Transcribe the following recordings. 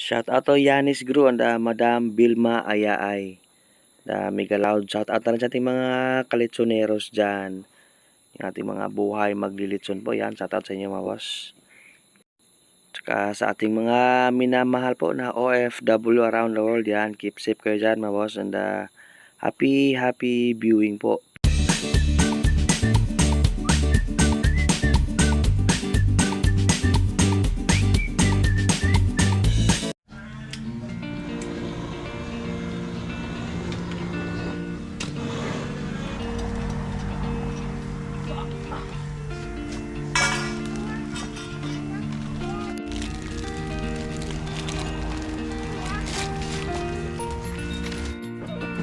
Shout out to Yanis Gru and uh, Madam Bilma Ayaay. Da mega loud shout out na sa ating mga kalitsoneros dyan. Yung ating mga buhay maglilitson po yan. Shout out sa inyo mga boss. Tsaka sa ating mga minamahal po na OFW around the world yan. Keep safe kayo dyan mga boss. And uh, happy happy viewing po.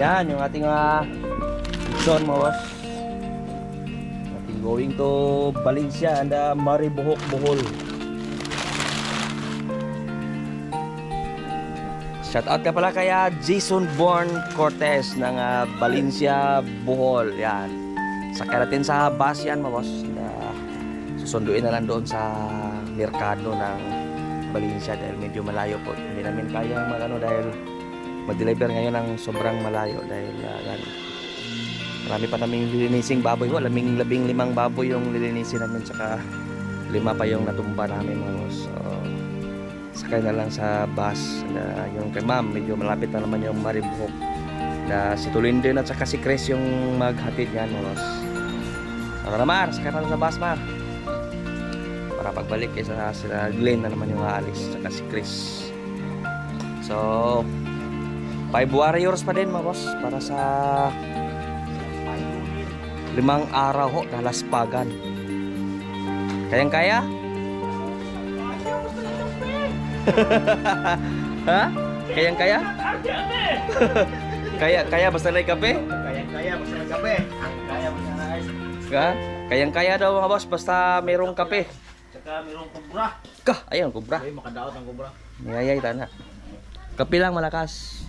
Yan, yung ating uh, John boss. Ating going to Valencia and uh, Maribohok, Bohol. Shout out ka pala kaya Jason Born Cortez ng uh, Valencia, Bohol. Yan. Sakay natin sa bus yan boss. Na susunduin na lang doon sa merkado ng Valencia dahil medyo malayo po. Hindi namin kaya magano dahil mag-deliver ngayon ng sobrang malayo dahil uh, marami pa naming lilinising baboy. Ko laming labing limang baboy yung lilinisin namin tsaka lima pa yung natumba namin mga so sakay na lang sa bus na yung kay ma'am. Medyo malapit na naman yung Maribuhok. Na si Tulinden at saka si Chris yung maghatid yan mga Tara na Mar, sakay na lang sa bus Mar. Para pagbalik eh, sa sila Glenn na naman yung aalis saka si Chris. So Five warriors pa din mga boss para sa limang araw ho na laspagan. Kayang kaya? ha? Kayang kaya? kaya kaya basta may kape? Kaya kaya basta ng kape. Kaya basta na ice. Kayang kaya daw mga boss basta mayroong kape. Tsaka mayroong kubra. Kah, ayun kubra. Ay, makadaot ang kubra. Niyayay tana. Kape lang malakas.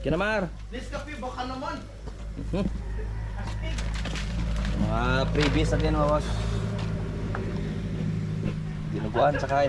Kinamar. Kape baka naman. Mga previous na din mga boss. Dinuguan saka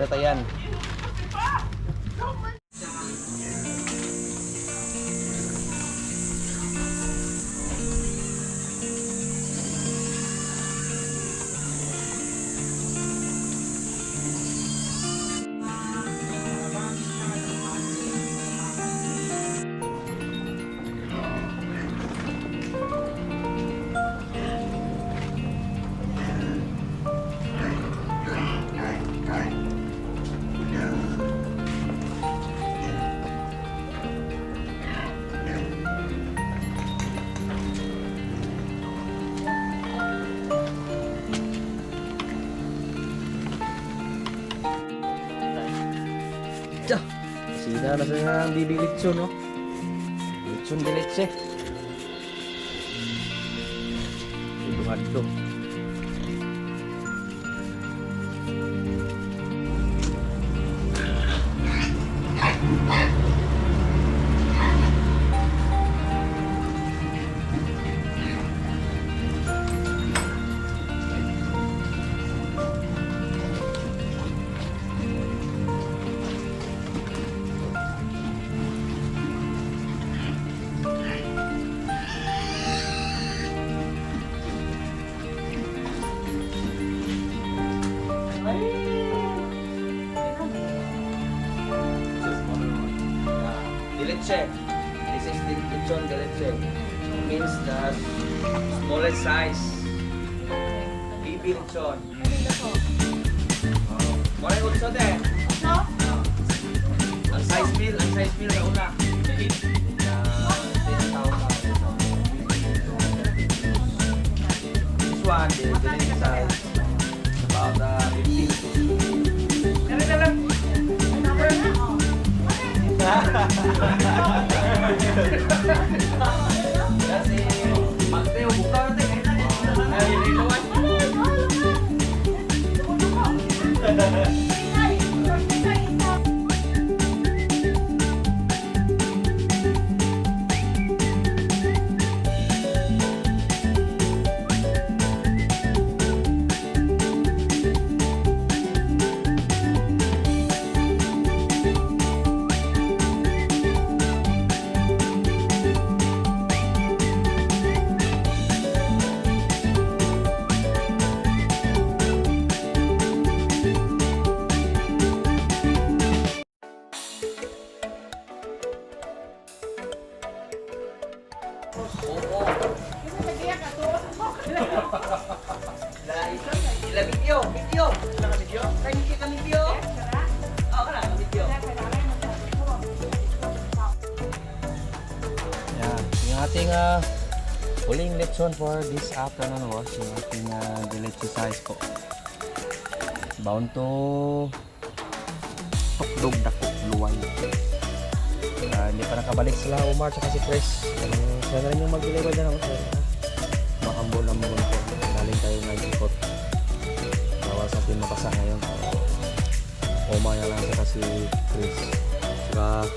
Tiya, sina na sa bibi litson no. Litson di litse. Ito hadto. Lechon diletche. Means the smallest size. Bibi lechon. Oh. Mora yung lechon eh. Ang size meal, ang size meal na una. 10,000. This one, the diletche size. About uh, 15. Kasi Thank you. Ila video, video. Ila ka video. Kaya hindi ka video. Oo, kaya ka video. Yan, yung ating ah, uh, uling lechon for this afternoon was yung ating ah, uh, dilecho size po. Bound to tukdog dako luway. Uh, ah, hindi pa nakabalik sila Umar at si Chris. Ano sila na rin yung mag-deliver dyan ako sir. Makambol-ambol po. Galing tayo ng ikot. Bawal sa atin mapasa ngayon. So, Omar na lang saka si Chris. Saka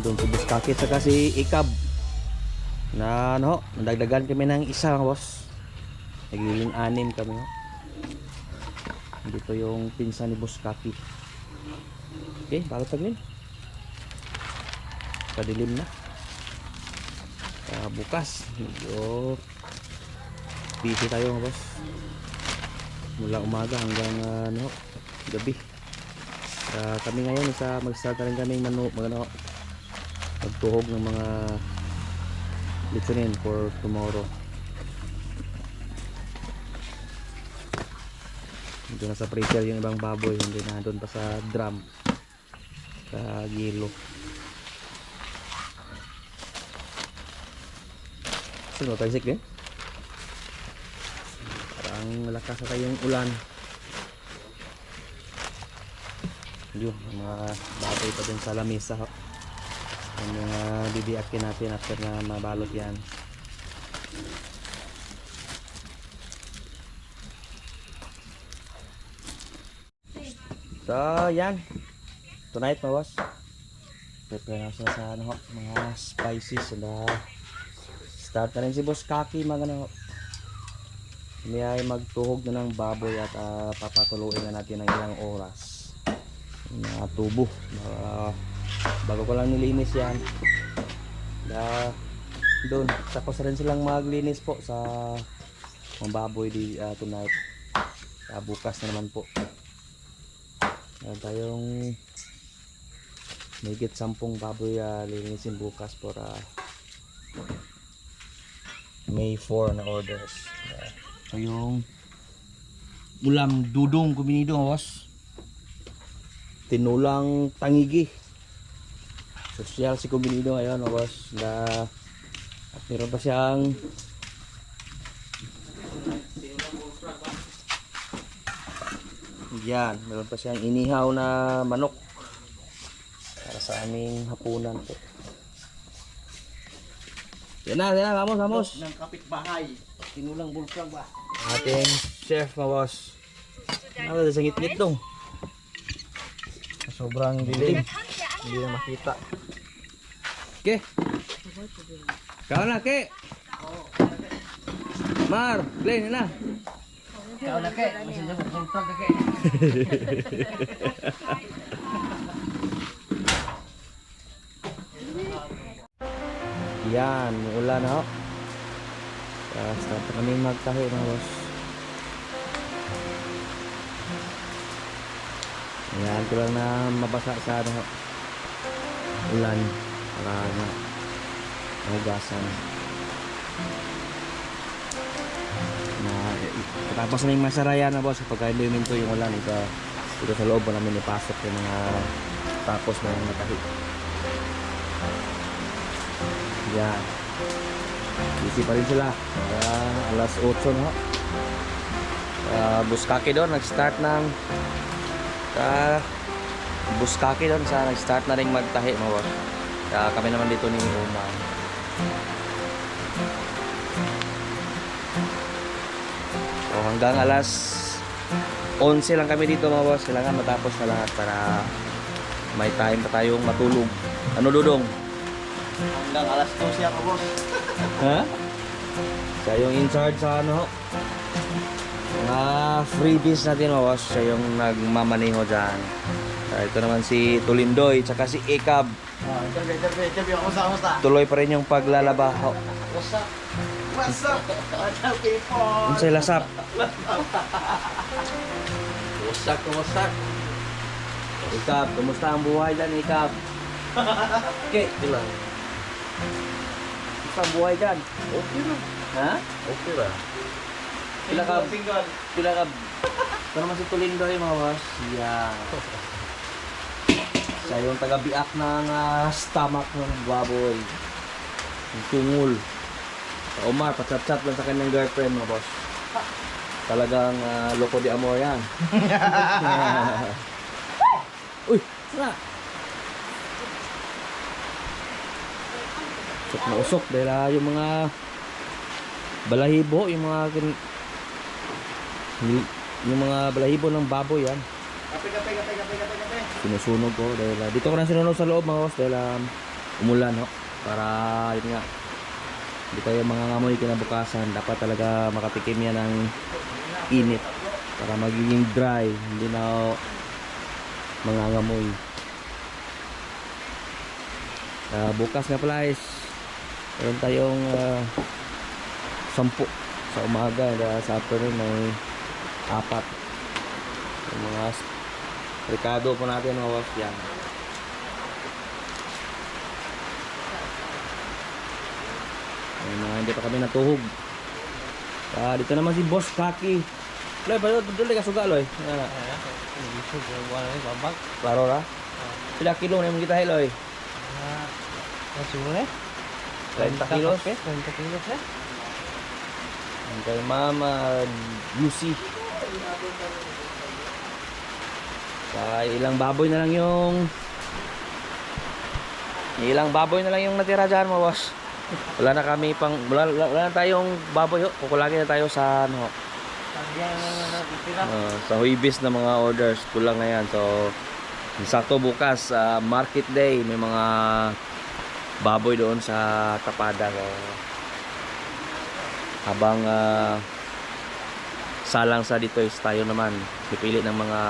doon si Buskakit saka si Ikab. Na ano, nadagdagan kami ng isa mga boss. Nagiging anim kami. Dito yung pinsan ni Buskaki. Okay, bago taglin. Padilim na. Kaya bukas, medyo busy tayo mga boss. Mula umaga hanggang ah, ano, gabi. Kaya kami ngayon, isa mag-start na rin kami manu, mag, ano, magtuhog ng mga litinin for tomorrow. Dito na sa freezer yung ibang baboy, hindi na doon pa sa drum sa gilo. Sino sik eh? Parang malakas na tayong ulan. Yun, ang mga baboy pa dun sa lamesa. ho. Yung mga bibiakin natin after na mabalot yan. So, yan. Tonight, boss. Prepare na sa ano, mga spices. Uh, start na rin si Boss Kaki mga ano. Kami ay magtuhog na ng baboy at ah, papatuloyin na natin ng ilang oras. Na tubo. Para bago ko lang nilinis yan. Da, doon. Tapos rin silang maglinis po sa mga baboy di ah, tonight. Ah, bukas na naman po. Meron tayong Mahigit sampung baboy uh, linisin bukas para May 4 na orders. Uh, so yung ulam dudong kuminido boss. Tinulang tangigi. Social si kuminido ngayon boss. Na at meron pa siyang Yan, meron pa siyang inihaw na manok para sa aming hapunan po. Yan na, yan na, vamos, vamos. Ng kapitbahay. Tinulang bulkang ba? Ating chef, boss. Ano, sa ngit-ngit dong. Sobrang dilim. Hindi na makita. Ke? Kau na, ke? Mar, yan na. Ikaw na kay. Masin niya bulkang ka kay. Yan, ulan na ho. Kaya start na kami magtahi mga boss. Ayan ko lang na mabasa sa ano ho. Ulan. Para na mahugasan. Na, tapos na yung masarayan na boss kapag hindi yung ulan ito dito sa loob namin ipasok yung mga tapos na yung matahi. Yan. Busy pa rin sila. Uh, alas 8 no. Uh, buskaki doon, nag-start ng uh, buskaki doon sa nag-start na rin magtahi mo boss. Kaya kami naman dito ni Umar. So hanggang alas 11 lang kami dito mga boss. Kailangan matapos na lahat para may time pa tayong matulog. Ano dudong? Hanggang alas 12 ako boss. Ha? Siya yung in charge sa ano. Mga freebies natin mga boss. Siya yung nagmamaneho dyan. Ah, ito naman si Tulindoy, tsaka si Ikab. Ah, interview, interview, interview ako sa kamusta? Tuloy pa rin yung paglalaba. Ho. What's up? What's up? What's up people? Sa'yo lasap? What's up? Up? Ikab, kumusta ang buhay dyan, Ikab? Okay, ito lang. Kumusta ang buhay dyan? Okay lang. Ha? Okay lang. Pila ka, Single. pila ka. Ito naman si Tulindoy, mga boss. Yan. Siya yung taga-biak ng ah, stomach ng baboy. Ang tungol. Sa Omar, pachat-chat lang sa kanyang girlfriend mga boss. Talagang ah, loko di amor yan. Uy, sana. Usok na usok dahil ah, yung mga balahibo, yung mga yung- mga balahibo ng baboy yan. Kape, kape, kape, kape, kape, kape. Sinusunog ko dahil ah, dito ko na sinunog sa loob mga boss dahil um, umulan no. Para yun nga hindi tayo mangangamoy kinabukasan dapat talaga makatikim yan ng init para magiging dry hindi na ako mangangamoy Ah, bukas nga pala is meron tayong ah, sampu sa umaga dahil sa afternoon may apat yung mga Ricardo po natin mga boss yan Ay, mga hindi pa kami natuhog ah, dito naman si Boss Kaki Loy, ba dito ka suga loy? Na. Klaro ra? Pila kilo na yung kita loy? 30 kilos? 30 kilos eh. Ang kay Mama Lucy. Sa ilang baboy na lang yung ilang baboy na lang yung natira dyan mo boss. Wala na kami pang wala, wala, wala na tayong baboy. ho. Kukulagi na tayo sa ano, uh, sa huibis na mga orders. Kulang na yan. So sakto bukas sa market day may mga baboy doon sa Tapada. So, habang ah, salang sa dito is tayo naman pipili ng mga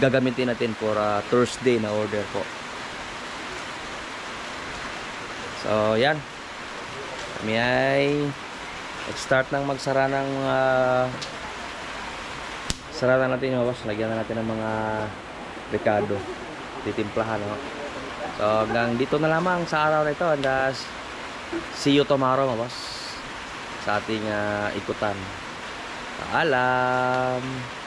gagamitin natin for ah, Thursday na order po so yan kami ay start ng magsara ng uh, sara na natin yung boss lagyan na natin ng mga Ricardo titimplahan no? So hanggang dito na lamang sa araw na ito and uh, see you tomorrow mga boss sa ating ah, ikutan. Paalam!